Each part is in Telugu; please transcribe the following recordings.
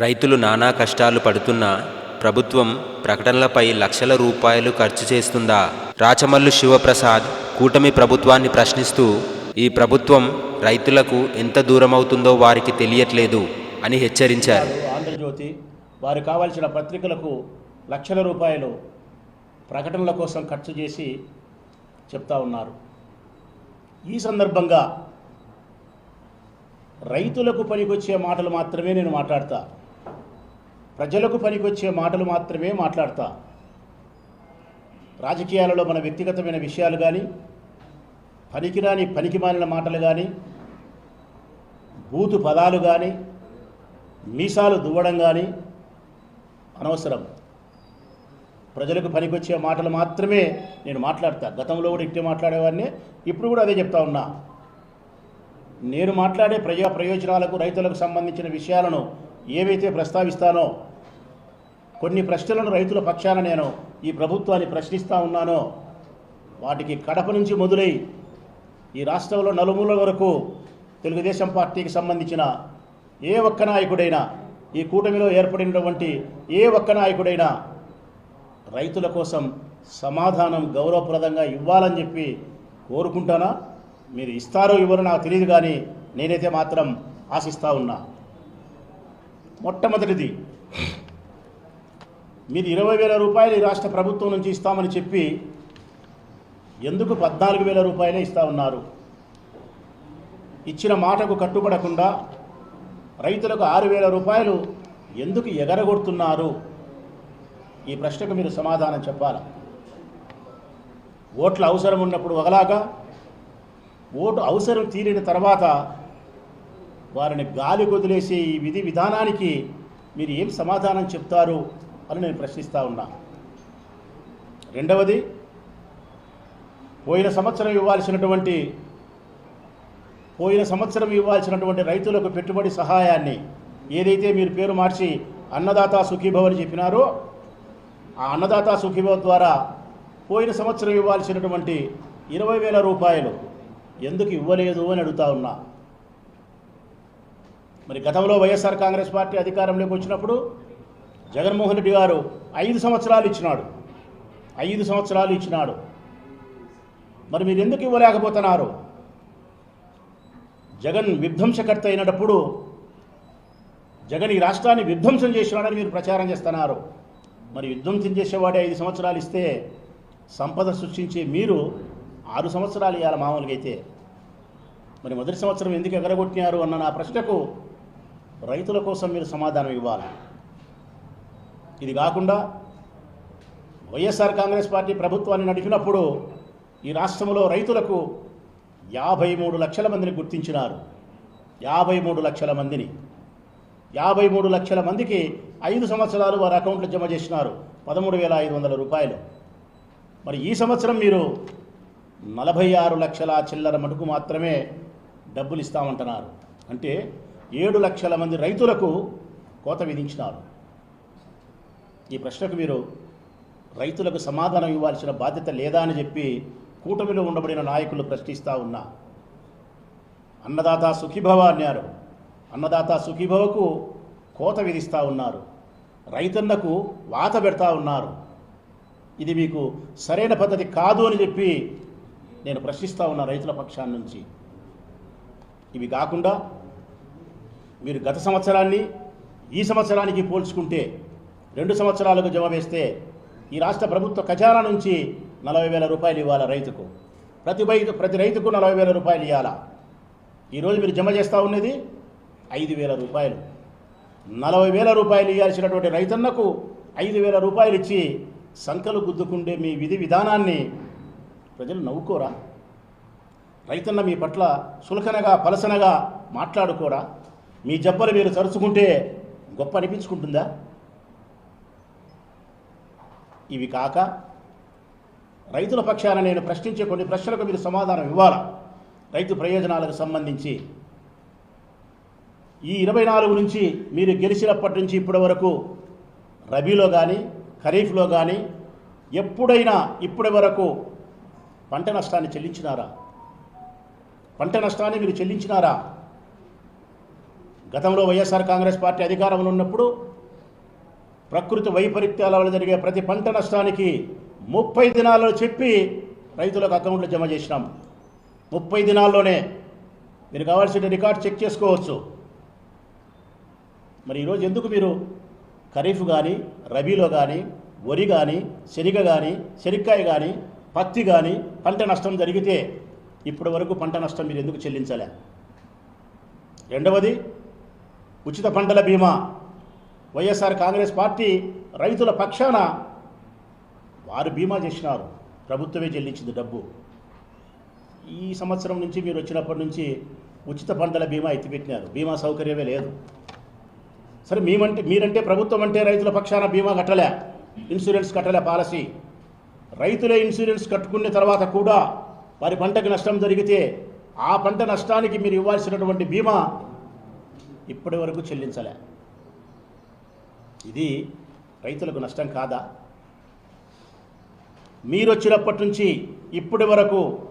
రైతులు నానా కష్టాలు పడుతున్నా ప్రభుత్వం ప్రకటనలపై లక్షల రూపాయలు ఖర్చు చేస్తుందా? రాచమల్లు శివప్రసాద్ కూటమి ప్రభుత్వాన్ని ప్రశ్నిస్తూ ఈ ప్రభుత్వం రైతులకు ఎంత దూరమవుతుందో వారికి తెలియట్లేదు అని హెచ్చరించారు. ఆంధ్రజ్యోతి వారు కావాల్సిన పత్రికలకు లక్షల రూపాయలు ప్రకటనల కోసం ఖర్చు చేసి చెప్తా ఉన్నారు. ఈ సందర్భంగా రైతులకు పనికొచ్చే మాటలు మాత్రమే నేను మాట్లాడతా. ప్రజలకు పనికొచ్చే మాటలు మాత్రమే మాట్లాడతా. రాజకీయాలలో మన వ్యక్తిగతమైన విషయాలు కానీ పనికిరాని పనికిమాలిన మాటలు కానీ బూతు పదాలు కానీ మీసాలు దువ్వడం కానీ అనవసరం. ప్రజలకు పనికొచ్చే మాటలు మాత్రమే నేను మాట్లాడతా. గతంలో కూడా ఇట్టే మాట్లాడేవాడిని ఇప్పుడు కూడా అదే చెప్తా ఉన్నా. నేను మాట్లాడే ప్రజా ప్రయోజనాలకు రైతులకు సంబంధించిన విషయాలను ఏవైతే ప్రస్తావిస్తానో కొన్ని ప్రశ్నలను రైతుల పక్షాన నేను ఈ ప్రభుత్వాన్ని ప్రశ్నిస్తూ ఉన్నానో. వాటికి కడప నుంచి మొదలై ఈ రాష్ట్రంలో నలుమూల వరకు తెలుగుదేశం పార్టీకి సంబంధించిన ఏ ఒక్క నాయకుడైనా ఈ కూటమిలో ఏర్పడినటువంటి ఏ ఒక్క నాయకుడైనా రైతుల కోసం సమాధానం గౌరవప్రదంగా ఇవ్వాలని చెప్పి కోరుకుంటానా? మీరు ఇస్తారో ఇవ్వరో నాకు తెలియదు కానీ నేనైతే మాత్రం ఆశిస్తూ ఉన్నా. మొట్టమొదటిది మీరు ఇరవై వేల రూపాయలు ఈ రాష్ట్ర ప్రభుత్వం నుంచి ఇస్తామని చెప్పి ఎందుకు పద్నాలుగు వేల రూపాయలే ఇస్తా ఉన్నారు? ఇచ్చిన మాటకు కట్టుబడకుండా రైతులకు ఆరు వేల రూపాయలు ఎందుకు ఎగరగొడుతున్నారు? ఈ ప్రశ్నకు మీరు సమాధానం చెప్పాలి? ఓట్ల అవసరం ఉన్నప్పుడు ఒకలాగా ఓటు అవసరం తీరిన తర్వాత వారిని గాలి వదిలేసే ఈ విధి విధానానికి మీరు ఏం సమాధానం చెప్తారు? అని నేను ప్రశ్నిస్తూ ఉన్నా. రెండవది పోయిన సంవత్సరం ఇవ్వాల్సినటువంటి పోయిన సంవత్సరం ఇవ్వాల్సినటువంటి రైతులకు పెట్టుబడి సహాయాన్ని ఏదైతే మీరు పేరు మార్చి అన్నదాత సుఖీభవ అని చెప్పినారో ఆ అన్నదాత సుఖీభవ ద్వారా పోయిన సంవత్సరం ఇవ్వాల్సినటువంటి ఇరవై వేల రూపాయలు ఎందుకు ఇవ్వలేదు అని అడుగుతా ఉన్నా. మరి గతంలో వైఎస్ఆర్ కాంగ్రెస్ పార్టీ అధికారంలోకి వచ్చినప్పుడు జగన్మోహన్ రెడ్డి గారు ఐదు సంవత్సరాలు ఇచ్చినాడు. ఐదు సంవత్సరాలు ఇచ్చినాడు. మరి మీరు ఎందుకు ఇవ్వలేకపోతున్నారు? జగన్ విధ్వంసకర్త అయినప్పుడు జగన్ ఈ రాష్ట్రాన్ని విధ్వంసం చేసినాడని మీరు ప్రచారం చేస్తున్నారు. మరి విధ్వంసం చేసేవాడే ఐదు సంవత్సరాలు ఇస్తే సంపద సృష్టించే మీరు ఆరు సంవత్సరాలు ఇవ్వాలి మామూలుగా అయితే. మరి మొదటి సంవత్సరం ఎందుకు ఎగరగొట్టినారు అన్న నా ప్రశ్నకు రైతుల కోసం మీరు సమాధానం ఇవ్వాలి. ఇది కాకుండా వైఎస్ఆర్ కాంగ్రెస్ పార్టీ ప్రభుత్వాన్ని నడిపినప్పుడు ఈ రాష్ట్రంలో రైతులకు యాభై మూడు లక్షల మందిని గుర్తించినారు. యాభై మూడు లక్షల మందిని. యాభై మూడు లక్షల మందికి ఐదు సంవత్సరాలు వారి అకౌంట్లో జమ చేసినారు. పదమూడు వేల ఐదు వందల రూపాయలు. మరి ఈ సంవత్సరం మీరు నలభై ఆరు లక్షల చిల్లర మటుకు మాత్రమే డబ్బులు ఇస్తామంటున్నారు. అంటే ఏడు లక్షల మంది రైతులకు కోత విధించినారు. ఈ ప్రశ్నకు మీరు రైతులకు సమాధానం ఇవ్వాల్సిన బాధ్యత లేదా అని చెప్పి కూటమిలో ఉండబడిన నాయకులు ప్రశ్నిస్తూ ఉన్నా. అన్నదాత సుఖీభవ అన్నారు. అన్నదాత సుఖీభవకు కోత విధిస్తూ ఉన్నారు. రైతన్నకు వాత పెడతా ఉన్నారు. ఇది మీకు సరైన పద్ధతి కాదు అని చెప్పి నేను ప్రశ్నిస్తూ ఉన్నా రైతుల పక్షాన్ని నుంచి. ఇవి కాకుండా మీరు గత సంవత్సరాన్ని ఈ సంవత్సరానికి పోల్చుకుంటే రెండు సంవత్సరాలకు జమ వేస్తే ఈ రాష్ట్ర ప్రభుత్వ ఖజానా నుంచి నలభై వేల రూపాయలు ఇవ్వాలా రైతుకు? ప్రతి రైతు ప్రతి రైతుకు నలభై వేల రూపాయలు ఇవ్వాలా ఈరోజు మీరు జమ చేస్తూ ఉన్నది ఐదు వేల రూపాయలు. నలభై వేల రూపాయలు ఇవ్వాల్సినటువంటి రైతన్నకు ఐదు వేల రూపాయలు ఇచ్చి సంకలు గుద్దుకుండే మీ విధి విధానాన్ని ప్రజలు నవ్వుకోరా? రైతన్న మీ పట్ల సులకనగా పలసనగా మాట్లాడుకోరా? మీ జబ్బలు మీరు తరుచుకుంటే గొప్ప అనిపించుకుంటుందా? ఇవి కాక రైతుల పక్షాన నేను ప్రశ్నించే కొన్ని ప్రశ్నలకు మీరు సమాధానం ఇవ్వాలా? రైతు ప్రయోజనాలకు సంబంధించి. ఈ ఇరవై నాలుగు నుంచి మీరు గెలిచినప్పటి నుంచి ఇప్పటి వరకు రబీలో కానీ ఖరీఫ్లో కానీ ఎప్పుడైనా ఇప్పటి వరకు పంట నష్టాన్ని చెల్లించినారా? పంట నష్టాన్ని మీరు చెల్లించినారా? గతంలో వైఎస్ఆర్ కాంగ్రెస్ పార్టీ అధికారంలో ఉన్నప్పుడు ప్రకృతి వైపరీత్యాల వల్ల జరిగే ప్రతి పంట నష్టానికి ముప్పై దినాల్లో చెప్పి రైతులకు అకౌంట్లో జమ చేసినాం. ముప్పై దినాల్లోనే మీరు కావాల్సిన రికార్డ్ చెక్ చేసుకోవచ్చు. మరి ఈరోజు ఎందుకు మీరు ఖరీఫ్ కానీ రబీలో కానీ వరి కానీ శనగ కానీ శనక్కాయ కానీ పత్తి కానీ పంట నష్టం జరిగితే ఇప్పటి వరకు పంట నష్టం మీరు ఎందుకు చెల్లించలే? రెండవది ఉచిత పంటల బీమా. వైఎస్ఆర్ కాంగ్రెస్ పార్టీ రైతుల పక్షాన వారు బీమా చేసినారు. ప్రభుత్వమే చెల్లించింది డబ్బు. ఈ సంవత్సరం నుంచి మీరు వచ్చినప్పటి నుంచి ఉచిత పంటల బీమా ఎత్తిపెట్టినారు. బీమా సౌకర్యమే లేదు. సరే మేమంటే మీరంటే ప్రభుత్వం అంటే రైతుల పక్షాన బీమా కట్టలే. ఇన్సూరెన్స్ కట్టలే పాలసీ. రైతులే ఇన్సూరెన్స్ కట్టుకున్న తర్వాత కూడా వారి పంటకు నష్టం జరిగితే ఆ పంట నష్టానికి మీరు ఇవ్వాల్సినటువంటి బీమా ఇప్పటి వరకు చెల్లించలే. ఇది రైతులకు నష్టం కాదా? మీరు వచ్చినప్పటి నుంచి ఇప్పటి వరకు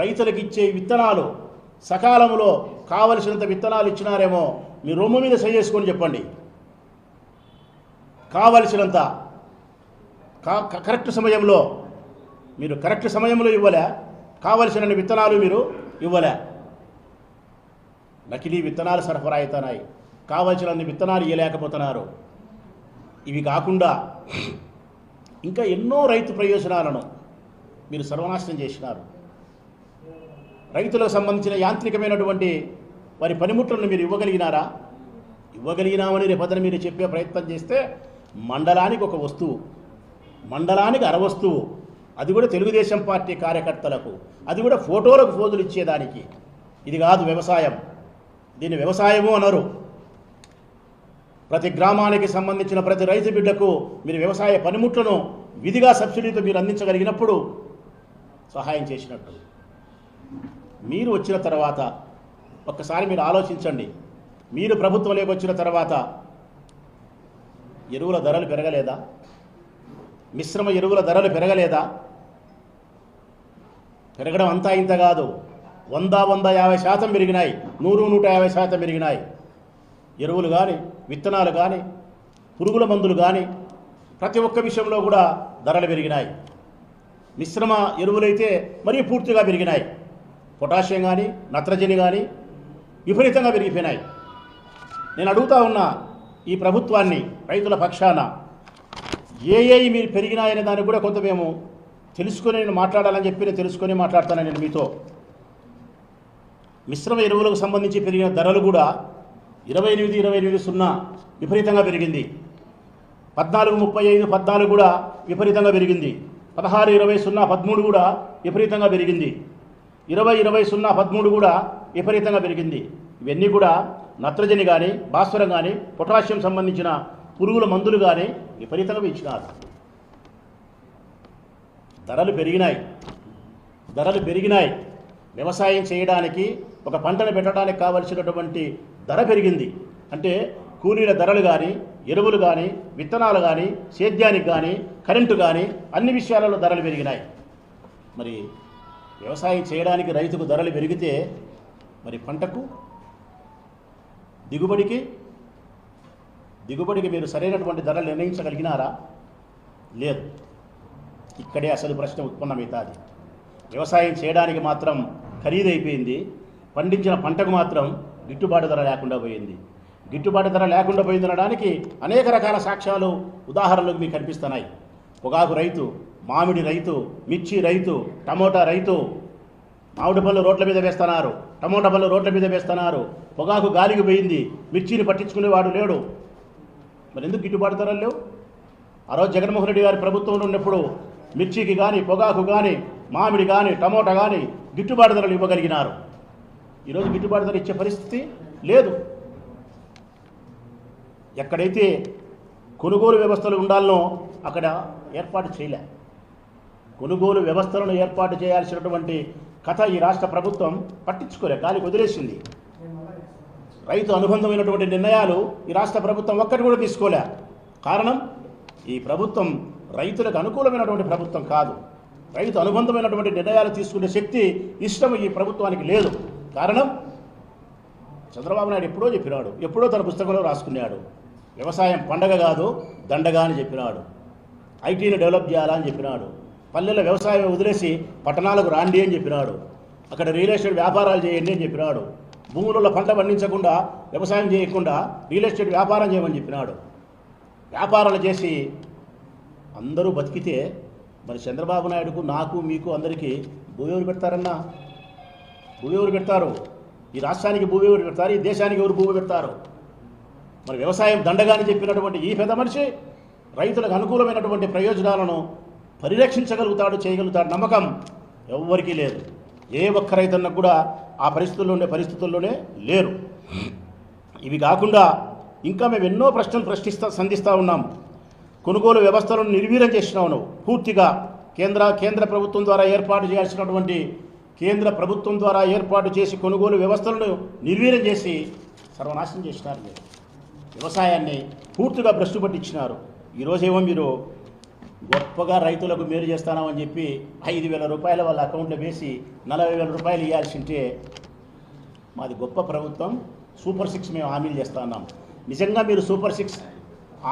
రైతులకు ఇచ్చే విత్తనాలు సకాలంలో కావలసినంత విత్తనాలు ఇచ్చినారేమో మీ రొమ్ము మీద చేసుకొని చెప్పండి. కావలసినంత కరెక్ట్ సమయంలో మీరు కరెక్ట్ సమయంలో ఇవ్వలే కావలసిన విత్తనాలు మీరు ఇవ్వలే. నకిలీ విత్తనాలు సరఫరా అవుతున్నాయి. కావలసినన్ని విత్తనాలు ఇవ్వలేకపోతున్నారు ఇవి కాకుండా ఇంకా ఎన్నో రైతు ప్రయోజనాలను మీరు సర్వనాశనం చేసినారు. రైతులకు సంబంధించిన యాంత్రికమైనటువంటి వారి పనిముట్లను మీరు ఇవ్వగలిగినారా? ఇవ్వగలిగినామని రేపొద్దున మీరు చెప్పే ప్రయత్నం చేస్తే మండలానికి ఒక వస్తువు మండలానికి అర వస్తువు అది కూడా తెలుగుదేశం పార్టీ కార్యకర్తలకు అది కూడా ఫోటోలకు ఫోజులు ఇచ్చేదానికి. ఇది కాదు వ్యవసాయం. దీన్ని వ్యవసాయము అనరు. ప్రతి గ్రామానికి సంబంధించిన ప్రతి రైతు బిడ్డకు మీరు వ్యవసాయ పనిముట్లను విధిగా సబ్సిడీతో మీరు అందించగలిగినప్పుడు సహాయం చేసినట్టు. మీరు వచ్చిన తర్వాత ఒక్కసారి మీరు ఆలోచించండి. మీరు ప్రభుత్వంలోకి వచ్చిన తర్వాత ఎరువుల ధరలు పెరగలేదా? మిశ్రమ ఎరువుల ధరలు పెరగలేదా? పెరగడం అంతా ఇంత కాదు. వంద వంద యాభై శాతం పెరిగినాయి. నూరు నూట యాభై శాతం పెరిగినాయి. ఎరువులు కానీ విత్తనాలు కానీ పురుగుల మందులు కానీ ప్రతి ఒక్క విషయంలో కూడా ధరలు పెరిగినాయి. మిశ్రమ ఎరువులైతే మరీ పూర్తిగా పెరిగినాయి. పొటాషియం కానీ నత్రజని కానీ విపరీతంగా పెరిగిపోయినాయి. నేను అడుగుతా ఉన్న ఈ ప్రభుత్వాన్ని రైతుల పక్షాన ఏ ఏ మీరు పెరిగినాయనే దానికి కూడా కొంత మేము తెలుసుకొని నేను మాట్లాడాలని చెప్పి నేను తెలుసుకొని మాట్లాడతాను నేను మీతో. మిశ్రమ ఎరువులకు సంబంధించి పెరిగిన ధరలు కూడా ఇరవై ఎనిమిది ఇరవై ఎనిమిది సున్నా విపరీతంగా పెరిగింది. పద్నాలుగు ముప్పై ఐదు పద్నాలుగు కూడా విపరీతంగా పెరిగింది. పదహారు ఇరవై సున్నా పదమూడు కూడా విపరీతంగా పెరిగింది. ఇరవై ఇరవై సున్నా పదమూడు కూడా విపరీతంగా పెరిగింది. ఇవన్నీ కూడా నత్రజని కానీ భాస్వరం కానీ పొటాషియం సంబంధించిన పురుగుల మందులు కానీ విపరీతంగా పెంచినారు. ధరలు పెరిగినాయి. ధరలు పెరిగినాయి. వ్యవసాయం చేయడానికి ఒక పంటను పెట్టడానికి కావలసినటువంటి ధర పెరిగింది. అంటే కూలీల ధరలు కానీ ఎరువులు కానీ విత్తనాలు కానీ సేద్యానికి కానీ కరెంటు కానీ అన్ని విషయాలలో ధరలు పెరిగినాయి. మరి వ్యవసాయం చేయడానికి రైతుకు ధరలు పెరిగితే మరి పంటకు దిగుబడికి దిగుబడికి మీరు సరైనటువంటి ధరలు నిర్ణయించగలిగినారా? లేదు. ఇక్కడే అసలు ప్రశ్న ఉత్పన్నమవుతుంది. వ్యవసాయం చేయడానికి మాత్రం ఖరీదైపోయింది. పండించిన పంటకు మాత్రం గిట్టుబాటు ధర లేకుండా పోయింది. గిట్టుబాటు ధర లేకుండా పోయింది అనడానికి అనేక రకాల సాక్ష్యాలు ఉదాహరణలు మీకు కనిపిస్తున్నాయి. పొగాకు రైతు మామిడి రైతు మిర్చి రైతు టమోటా రైతు మామిడి పళ్ళు రోడ్ల మీద వేస్తున్నారు. టమోటా పళ్ళు రోడ్ల మీద వేస్తున్నారు. పొగాకు గాలికి పోయింది. మిర్చిని పట్టించుకునేవాడు లేడు. మరి ఎందుకు గిట్టుబాటు ధరలు లేవు? ఆ రోజు జగన్మోహన్ రెడ్డి గారి ప్రభుత్వంలో ఉన్నప్పుడు మిర్చికి కానీ పొగాకు కానీ మామిడి కానీ టమోటా కానీ గిట్టుబాటు ధరలు ఇవ్వగలిగినారు. ఈరోజు గిట్టుబాటు ధర ఇచ్చే పరిస్థితి లేదు. ఎక్కడైతే కొనుగోలు వ్యవస్థలు ఉండాలనో అక్కడ ఏర్పాటు చేయలే. కొనుగోలు వ్యవస్థలను ఏర్పాటు చేయాల్సినటువంటి కథ ఈ రాష్ట్ర ప్రభుత్వం పట్టించుకోలే గాలికి వదిలేసింది. రైతు అనుబంధమైనటువంటి నిర్ణయాలు ఈ రాష్ట్ర ప్రభుత్వం ఒక్కటి కూడా తీసుకోలే. కారణం ఈ ప్రభుత్వం రైతులకు అనుకూలమైనటువంటి ప్రభుత్వం కాదు. రైతు అనుబంధమైనటువంటి నిర్ణయాలు తీసుకునే శక్తి ఇష్టం ఈ ప్రభుత్వానికి లేదు. కారణం చంద్రబాబు నాయుడు ఎప్పుడో చెప్పినాడు. ఎప్పుడో తన పుస్తకంలో రాసుకున్నాడు. వ్యవసాయం పండగ కాదు దండగా అని చెప్పినాడు. ఐటీని డెవలప్ చేయాలని చెప్పినాడు. పల్లెల్లో వ్యవసాయం వదిలేసి పట్టణాలకు రాండి అని చెప్పినాడు. అక్కడ రియల్ ఎస్టేట్ వ్యాపారాలు చేయండి అని చెప్పినాడు. భూములలో పంట పండించకుండా వ్యవసాయం చేయకుండా రియల్ ఎస్టేట్ వ్యాపారం చేయమని చెప్పినాడు. వ్యాపారాలు చేసి అందరూ బతికితే మరి చంద్రబాబు నాయుడుకు నాకు మీకు అందరికీ భూమి పెడతారన్నా? భూమి ఎవరు పెడతారు? ఈ రాష్ట్రానికి భూమి ఎవరు పెడతారు? ఈ దేశానికి ఎవరు భూమి పెడతారు? మరి వ్యవసాయం దండగాని చెప్పినటువంటి ఈ పెద్ద మనిషి రైతులకు అనుకూలమైనటువంటి ప్రయోజనాలను పరిరక్షించగలుగుతాడు చేయగలుగుతాడు నమ్మకం ఎవ్వరికీ లేదు. ఏ ఒక్క రైతన్నకు కూడా ఆ పరిస్థితుల్లో ఉండే పరిస్థితుల్లోనే లేరు. ఇవి కాకుండా ఇంకా మేము ఎన్నో ప్రశ్నలు ప్రశ్నిస్తా సంధిస్తూ ఉన్నాం. కొనుగోలు వ్యవస్థలను నిర్వీర్యం చేసినావు నువ్వు. పూర్తిగా కేంద్ర కేంద్ర ప్రభుత్వం ద్వారా ఏర్పాటు చేయాల్సినటువంటి కేంద్ర ప్రభుత్వం ద్వారా ఏర్పాటు చేసి కొనుగోలు వ్యవస్థలను నిర్వీర్యం చేసి సర్వనాశనం చేసినారు మీరు. వ్యవసాయాన్ని పూర్తిగా భ్రష్టు పట్టించినారు. ఈరోజేమో మీరు గొప్పగా రైతులకు మేలు చేస్తానమని చెప్పి ఐదు వేల రూపాయల వాళ్ళ అకౌంట్లో వేసి నలభై వేల రూపాయలు ఇవ్వాల్సి ఉంటే మాది గొప్ప ప్రభుత్వం. సూపర్ సిక్స్ మేము హామీలు చేస్తా ఉన్నాం. నిజంగా మీరు సూపర్ సిక్స్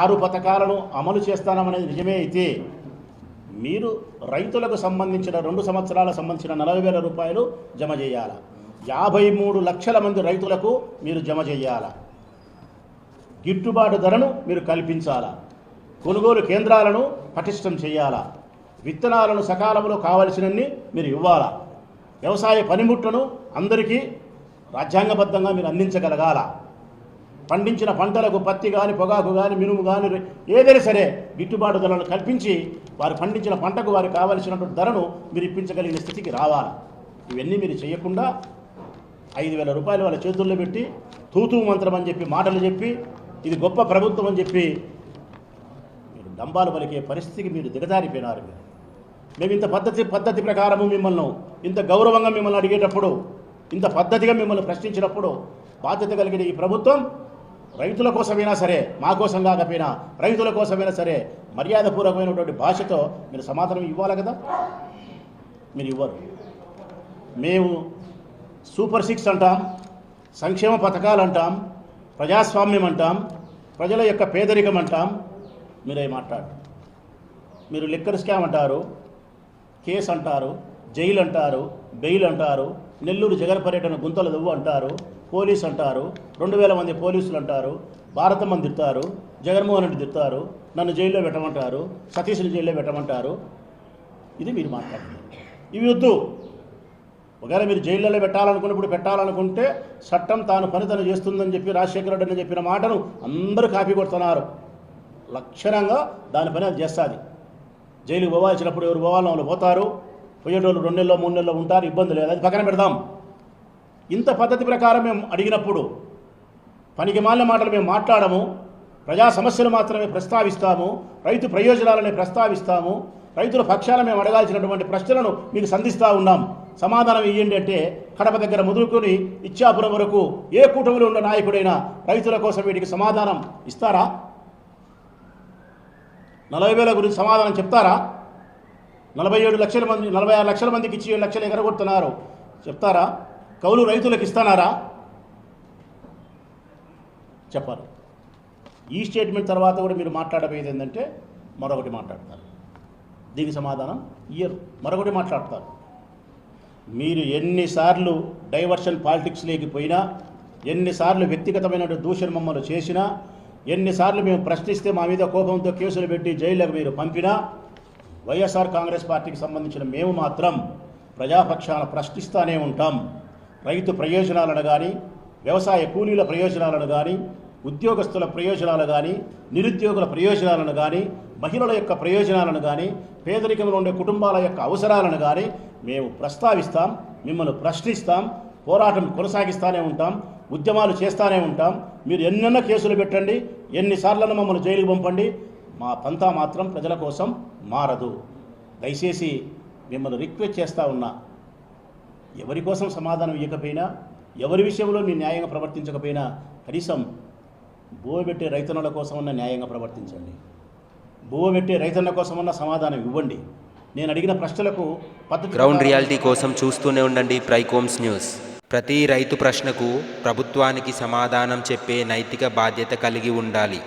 ఆరు పథకాలను అమలు చేస్తానమనేది నిజమే అయితే మీరు రైతులకు సంబంధించిన రెండు సంవత్సరాల సంబంధించిన నలభై వేల రూపాయలు జమ చేయాలి? యాభై మూడు లక్షల మంది రైతులకు మీరు జమ చేయాలి? గిట్టుబాటు ధరను మీరు కల్పించాలా? కొనుగోలు కేంద్రాలను పటిష్టం చేయాలా? విత్తనాలను సకాలంలో కావలసినన్ని మీరు ఇవ్వాలా? వ్యవసాయ పనిముట్లను అందరికీ రాజ్యాంగబద్ధంగా మీరు అందించగలగాల? పండించిన పంటలకు పత్తి కానీ పొగాకు కానీ మినుము కానీ ఏదైనా సరే గిట్టుబాటు ధరలను కల్పించి వారు పండించిన పంటకు వారికి కావలసినటువంటి ధరను మీరు ఇప్పించగలిగిన స్థితికి రావాలి. ఇవన్నీ మీరు చేయకుండా ఐదు వేల రూపాయలు వాళ్ళ చేతుల్లో పెట్టి తూతూ మంత్రం అని చెప్పి మాటలు చెప్పి ఇది గొప్ప ప్రభుత్వం అని చెప్పి మీరు డంబాలు పలికే పరిస్థితికి మీరు దిగజారిపోయినారు మీరు. మేము ఇంత పద్ధతి పద్ధతి ప్రకారము మిమ్మల్ని ఇంత గౌరవంగా మిమ్మల్ని అడిగేటప్పుడు ఇంత పద్ధతిగా మిమ్మల్ని ప్రశ్నించినప్పుడు బాధ్యత కలిగిన ఈ ప్రభుత్వం రైతుల కోసమైనా సరే మా కోసం కాకపోయినా రైతుల కోసమైనా సరే మర్యాదపూర్వకమైనటువంటి భాషతో మీరు సమాధానం ఇవ్వాలి కదా? మీరు ఇవ్వరు. మేము సూపర్ సిక్స్ అంటాం సంక్షేమ పథకాలు అంటాం ప్రజాస్వామ్యం అంటాం ప్రజల యొక్క పేదరికం అంటాం. మీరే మాట్లాడు మీరు లిక్కర్ స్కామ్ అంటారు కేసు అంటారు జైలు అంటారు బెయిల్ అంటారు నెల్లూరు జగన్ పర్యటన గుంతల దువ్వు అంటారు పోలీస్ అంటారు రెండు వేల మంది పోలీసులు అంటారు భారతమ్మ తిడతారు జగన్మోహన్ రెడ్డి తిడతారు నన్ను జైల్లో పెట్టమంటారు సతీష్ని జైల్లో పెట్టమంటారు. ఇది మీరు మాట్లాడుతున్నారు ఇవి వద్దు. ఒకవేళ మీరు జైల్లో పెట్టాలనుకున్నప్పుడు పెట్టాలనుకుంటే చట్టం తాను పని తను చేస్తుందని చెప్పి రాజశేఖర రెడ్డి అని చెప్పిన మాటను అందరూ కాపీ కొడుతున్నారు. లక్షణంగా దాని పని అది చేస్తుంది. జైలుకి పోవాల్సినప్పుడు ఎవరు పోవాలని వాళ్ళు పోతారు. పోయేటోళ్ళు రెండు నెలలో మూడు నెలలో ఉంటారు. ఇబ్బంది లేదు. అది పక్కన పెడదాం. ఇంత పద్ధతి ప్రకారం మేము అడిగినప్పుడు పనికి మాలిన మాటలు మేము మాట్లాడము. ప్రజా సమస్యలు మాత్రమే ప్రస్తావిస్తాము. రైతు ప్రయోజనాలని ప్రస్తావిస్తాము. రైతుల పక్షాన మేము అడగాల్సినటువంటి ప్రశ్నలను మీకు సంధిస్తూ ఉన్నాం. సమాధానం ఇవ్వండి అంటే కడప దగ్గర ముదురుకొని ఇచ్చాపురం వరకు ఏ కూటమిలో ఉన్న నాయకుడైనా రైతుల కోసం వీటికి సమాధానం ఇస్తారా? నలభై వేల గురించి సమాధానం చెప్తారా? నలభై ఏడు లక్షల మంది నలభై ఆరు లక్షల మందికి ఇచ్చి ఏడు లక్షలు ఎగరగొడుతున్నారు. చెప్తారా? కౌలు రైతులకు ఇస్తానారా? చెప్పాలి. ఈ స్టేట్మెంట్ తర్వాత కూడా మీరు మాట్లాడబోయేది ఏంటంటే మరొకటి మాట్లాడతారు. దీనికి సమాధానం ఇయ్యరు. మరొకటి మాట్లాడతారు. మీరు ఎన్నిసార్లు డైవర్షన్ పాలిటిక్స్లోకి పోయినా ఎన్నిసార్లు వ్యక్తిగతమైన దూషణ మమ్మల్ని చేసినా ఎన్నిసార్లు మేము ప్రశ్నిస్తే మా మీద కోపంతో కేసులు పెట్టి జైళ్ళకు మీరు పంపినా వైఎస్ఆర్ కాంగ్రెస్ పార్టీకి సంబంధించిన మేము మాత్రం ప్రజాపక్షాన ప్రశ్నిస్తూనే ఉంటాం. రైతు ప్రయోజనాలను కానీ వ్యవసాయ కూలీల ప్రయోజనాలను కానీ ఉద్యోగస్తుల ప్రయోజనాలు కానీ నిరుద్యోగుల ప్రయోజనాలను కానీ మహిళల యొక్క ప్రయోజనాలను కానీ పేదరికంలో ఉండే కుటుంబాల యొక్క అవసరాలను కానీ మేము ప్రస్తావిస్తాం మిమ్మల్ని ప్రశ్నిస్తాం పోరాటం కొనసాగిస్తూనే ఉంటాం ఉద్యమాలు చేస్తూనే ఉంటాం. మీరు ఎన్నెన్న కేసులు పెట్టండి ఎన్నిసార్లను మమ్మల్ని జైలుకు పంపండి. మా పంతా మాత్రం ప్రజల కోసం మారదు. దయచేసి మిమ్మల్ని రిక్వెస్ట్ చేస్తూ ఉన్నా. ఎవరి కోసం సమాధానం ఇవ్వకపోయినా ఎవరి విషయంలో నీ న్యాయంగా ప్రవర్తించకపోయినా కనీసం బువ పెట్టే రైతన్నుల కోసమన్న న్యాయంగా ప్రవర్తించండి. బువ రైతన్న కోసమన్న సమాధానం ఇవ్వండి. నేను అడిగిన ప్రశ్నలకు గ్రౌండ్ రియాలిటీ కోసం చూస్తూనే ఉండండి ప్రైకోమ్స్ న్యూస్ ప్రతి రైతు ప్రశ్నకు ప్రభుత్వానికి సమాధానం చెప్పే నైతిక బాధ్యత కలిగి ఉండాలి.